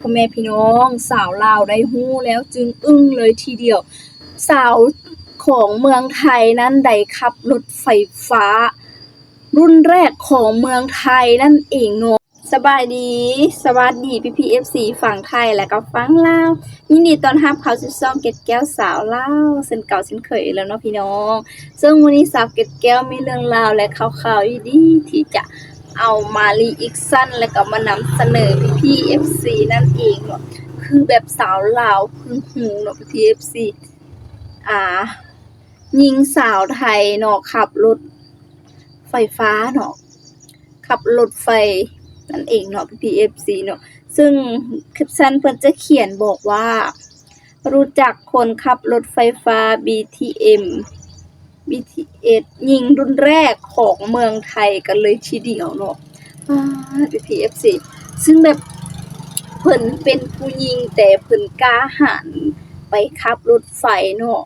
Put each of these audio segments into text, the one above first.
พ่อแม่พี่น้อง สาวลาวได้ฮู้แล้วจึงอึ้งเลยทีเดียว สาวของเมืองไทยนั้นได้ขับรถไฟฟ้า รุ่นแรกของเมืองไทยนั่นเองเนาะสบายดี สวัสดีพี่พีเอฟซีฝั่งไทยและก็ฝั่งลาวยินดีตอนรับเขาสู่ช่องเก็ดแก้วสาวลาวเส้นเก่าเส้นเคยแล้วเนาะพี่น้อง ซึ่งวันนี้สาวเก็ดแก้วมีเรื่องราวและข่าวๆดีๆที่จะ เอามารีอีกสันและก็มานำเสนอพี่พีเอฟซีนั่นเองเนาะคือแบบสาวลาวเพึ่งหูเนาะพี่พีเอฟซีอ่ายิงสาวไทยเนาะขับรถไฟฟ้าเนาะขับรถไฟนั่นเองเนาะ PPFC เนาะซึ่งคลิปสั้นเพิ่นจะเขียนบอกว่า รู้จักคนขับรถไฟฟ้า BTM BTS ยิงรุ่นแรกของเมืองไทยกันเลยทีเดียวเนาะอ่า PPFC ซึ่งแบบเพิ่นเป็นผู้ยิงแต่เพิ่นกล้าหาญไปขับรถไฟเนาะ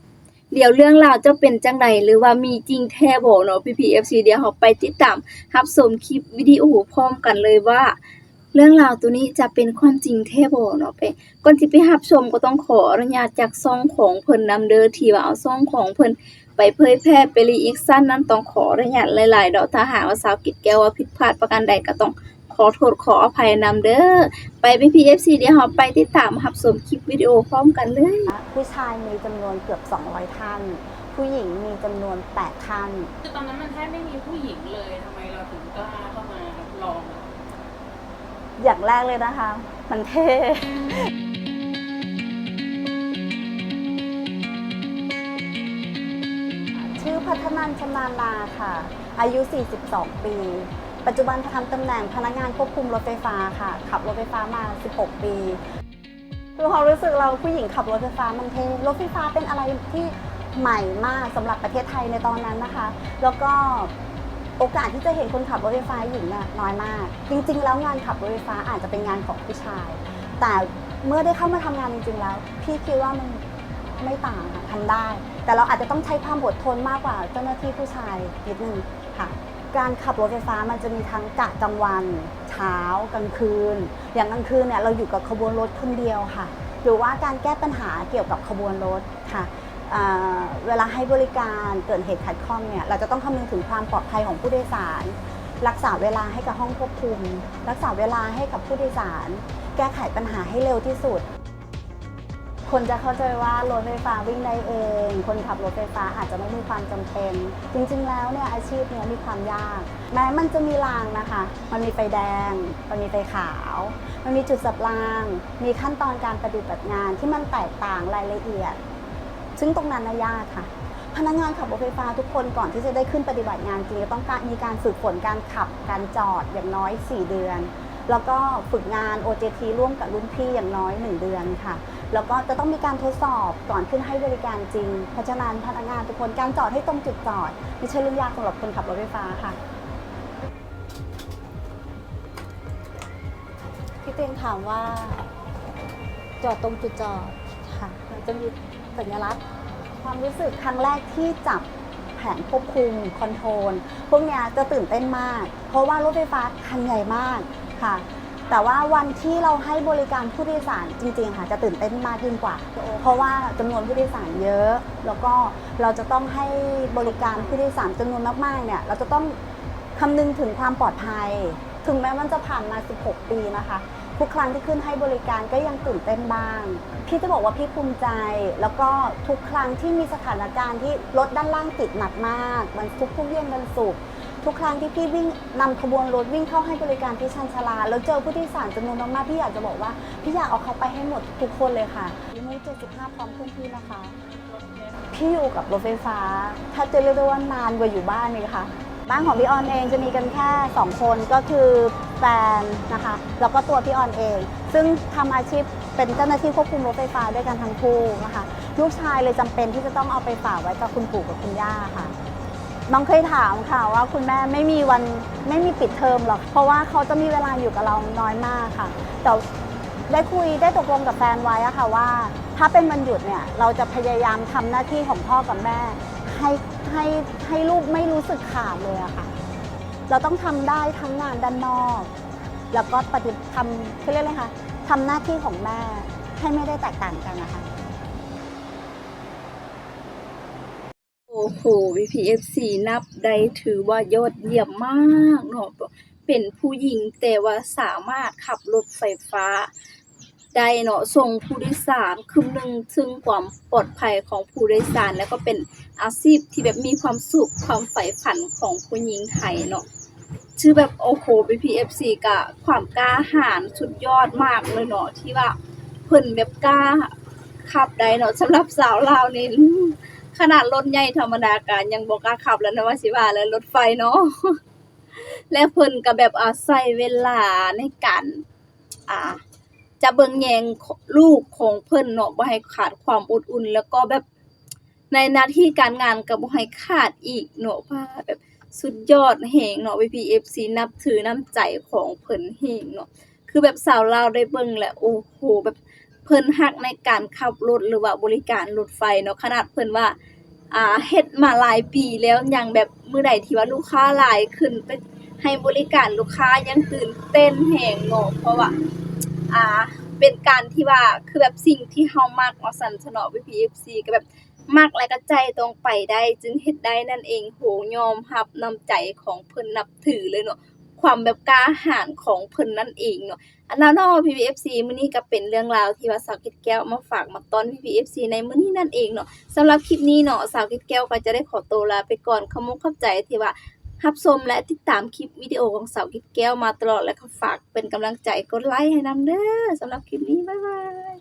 เดี๋ยวเรื่องราวจะเป็นจังไดหรือว่ามีจริงแท้บ่เนาะ PPFC เอฟซีเดี๋ยวเราไปติดตามรับชมคลิปวิดีโอพร้อมกันเลยว่า เรื่องราวตัวนี้จะเป็นความจริงแท้บ่เนาะไปก่อนที่ไปรับชมก็ต้องขออนุญาตจากซ่องของเพิ่นนำเด้อที่ว่าเอาซ่องของเพิ่น ไปเผยแพร่ไปรีแอคชั่นนั้นต้องขออนุญาตหลายๆดอกถ้าหากว่าสาวกิจแก้วว่าผิดพลาดประการใดก็ต้องขอโทษขออภัยนำเด้อ ไป PPFC เดี๋ยวเราไปติดตามรับชมคลิปวิดีโอพร้อมกันเลย ผู้ชายมีจำนวนเกือบ 200 ท่าน ผู้หญิงมีจำนวน 8 ท่าน คือตอนนั้นมันแทบไม่มีผู้หญิงเลยทำไมเราถึงกล้าเข้ามาลองอะอย่างแรกเลยนะคะ มันเท่ นันชำนาญนาค่ะ อายุ 42 ปี ปัจจุบันทำตำแหน่งพนักงานควบคุมรถไฟฟ้าค่ะ ขับรถไฟฟ้ามา 16 ปีคือความรู้สึกเราผู้หญิงขับรถไฟฟ้ามันเท่รถไฟฟ้าเป็นอะไรที่ใหม่มากสำหรับประเทศไทยในตอนนั้นนะคะ แล้วก็โอกาสที่จะเห็นคนขับรถไฟฟ้าหญิงน่ะน้อยมาก จริง ๆ แล้วงานขับรถไฟฟ้าอาจจะเป็นงานของผู้ชาย แต่เมื่อได้เข้ามาทำงานจริง ๆ แล้ว พี่คิดว่ามัน ไม่ต่างค่ะทำได้ แต่เราอาจจะต้องใช้ความอดทนมากกว่าเจ้าหน้าที่ผู้ชายนิดนึงค่ะ การขับรถไฟฟ้ามันจะมีทั้งกะกลางวัน เช้ากลางคืน อย่างกลางคืนเนี่ยเราอยู่กับขบวนรถคนเดียวค่ะ หรือว่าการแก้ปัญหาเกี่ยวกับขบวนรถค่ะเวลาให้บริการเกิดเหตุขัดข้องเนี่ยเราจะต้องคำนึงถึงความปลอดภัยของผู้โดยสาร รักษาเวลาให้กับห้องควบคุม รักษาเวลาให้กับผู้โดยสาร แก้ไขปัญหาให้เร็วที่สุด คนจะเข้าใจว่ารถไฟฟ้าวิ่งได้เอง คนขับรถไฟฟ้าอาจจะไม่มีความจำเป็น จริงๆ แล้วเนี่ยอาชีพเนี้ยมีความยาก แม้มันจะมีรางนะคะ มันมีไฟแดง มันมีไฟขาว มันมีจุดสับราง มีขั้นตอนการปฏิบัติงานที่มันแตกต่างรายละเอียด ซึ่งตรงนั้นนะยากค่ะ พนักงานขับรถไฟฟ้าทุกคนก่อนที่จะได้ขึ้นปฏิบัติงานจริงจะต้องการมีการฝึกฝนการขับการจอดอย่างน้อย 4 เดือน แล้วก็ฝึกงาน OJT ร่วมกับรุ่นพี่อย่างน้อย 1 เดือนค่ะ แล้วก็จะต้องมีการทดสอบก่อนขึ้นให้บริการจริง เพราะฉะนั้นพนักงานทุกคนการจอดให้ตรงจุดจอดไม่ใช่เรื่องยากสำหรับคนขับรถไฟฟ้าค่ะพี่เตียงถามว่า จอดตรงจุดจอดค่ะมันจะมีสัญลักษณ์ ความรู้สึกครั้งแรกที่จับแผงควบคุมคอนโทรลพวกเนี้ยจะตื่นเต้นมาก เพราะว่ารถไฟฟ้าคันใหญ่มากค่ะ แต่ว่าวันที่เราให้บริการผู้โดยสารจริงๆค่ะจะตื่นเต้นมากยิ่งกว่า เพราะว่าจำนวนผู้โดยสารเยอะ แล้วก็เราจะต้องให้บริการผู้โดยสารจำนวนมากๆเนี่ยเราจะต้องคำนึงถึงความปลอดภัย ถึงแม้มันจะผ่านมา 16 ปีนะคะทุกครั้งที่ขึ้นให้บริการก็ยังตื่นเต้นบ้าง พี่จะบอกว่าพี่ภูมิใจ แล้วก็ทุกครั้งที่มีสถานการณ์ที่รถด้านล่างติดหนักมากวันทุกทุกเย็นวันศุกร์ ทุกครั้งที่พี่วิ่งนำขบวนรถวิ่งเข้าให้บริการที่ชันชาลา แล้วเจอผู้โดยสารจำนวนมากๆพี่อยากจะบอกว่าพี่อยากเอาเขาไปให้หมดทุกคนเลยค่ะมู75 พร้อมเพื่อนพี่นะคะ พี่อยู่กับรถไฟฟ้า ถ้าจะเรียกได้ว่านานกว่าอยู่บ้านเลยค่ะ บ้านของพี่ออนเองจะมีกันแค่ 2 คนก็คือแฟนนะคะ แล้วก็ตัวพี่ออนเอง ซึ่งทำอาชีพเป็นเจ้าหน้าที่ควบคุมรถไฟฟ้าด้วยกันทั้งคู่นะคะ ลูกชายเลยจำเป็นที่จะต้องเอาไปฝากไว้กับคุณปู่กับคุณย่าค่ะ น้องเคยถามค่ะว่าคุณแม่ไม่มีวันไม่มีปิดเทอมหรอก เพราะว่าเขาจะมีเวลาอยู่กับเราน้อยมากค่ะ แต่ได้คุยได้ตกลงกับแฟนไว้อะค่ะว่า ถ้าเป็นวันหยุดเนี่ยเราจะพยายามทำหน้าที่ของพ่อกับแม่ ให้ให้ให้ลูกไม่รู้สึกขาดเลยอะค่ะ เราต้องทำได้ทั้งงานด้านนอก แล้วก็ปฏิทำเขาเรียกอะไรคะทำหน้าที่ของแม่ให้ไม่ได้แตกต่างกันนะคะ อ้โห VPFC นับได้ถือว่ายอดเยี่ยมมากเนาะเป็นผู้หญิงแต่ว่าสามารถขับรถไฟฟ้าได้เนาะส่งผู้โดยสารคำนึงถึงความปลอดภัยของผู้โดยสาร แล้วก็เป็นอาชีพที่แบบมีความสุขความใฝ่ฝันของผู้หญิงไทยเนาะชื่อแบบโอ้โห VPFC กะความกล้าหาญสุดยอดมากเลยเนาะที่ว่าเพิ่นแบบกล้าขับได้เนาะสำหรับสาวลาวนี่ ขนาดรถใหญ่ธรรมดากันยังบ่กล้าขับแล้วนะว่าสิว่าแล้วรถไฟเนาะและเพิ่นก็แบบอาศัยเวลาในการอ่า จะเบิ่งแยงลูกของเพิ่นเนาะบ่ให้ขาดความอบอุ่น แล้วก็แบบในหน้าที่การงานก็บ่ให้ขาดอีกเนาะว่าแบบสุดยอดแฮงเนาะ VPFC นับถือน้ำใจของเพิ่นแฮงเนาะคือแบบสาวลาวได้เบิ่งแล้วโอ้โหแบบ เพิ่นฮักในการขับรถหรือว่าบริการรถไฟเนาะขนาดเพิ่นว่าอ่าเฮ็ดมาหลายปีแล้วยังแบบมื้อใดที่ว่าลูกค้าหลายขึ้นไปให้บริการลูกค้ายังตื่นเต้นแฮงเนาะเพราะว่าอ่าเป็นการที่ว่าคือแบบสิ่งที่เฮามักว่าซั่นซะเนาะ VPFC ก็แบบมักและก็ใจตรงไปได้ จึงเฮ็ดได้นั่นเองโหยอมรับน้ำใจของเพิ่นนับถือเลยเนาะความแบบกล้าหาญของเพิ่นนั่นเองเนาะ อันนั้นเนาะ VPFC มื้อนี้ก็เป็นเรื่องราวที่ว่าสาวเกดแก้วมาฝากมาตอน VPFC ในมื้อนี้นั่นเองเนาะสำหรับคลิปนี้เนาะสาวเกดแก้วก็จะได้ขอตัวลาไปก่อนขอมุกขอบใจที่ว่ารับชมและติดตามคลิปวิดีโอของสาวกิดแก้วมาตลอดและก็ฝากเป็นกำลังใจกดไลค์ให้นำเด้อสำหรับคลิปนี้บ๊ายบาย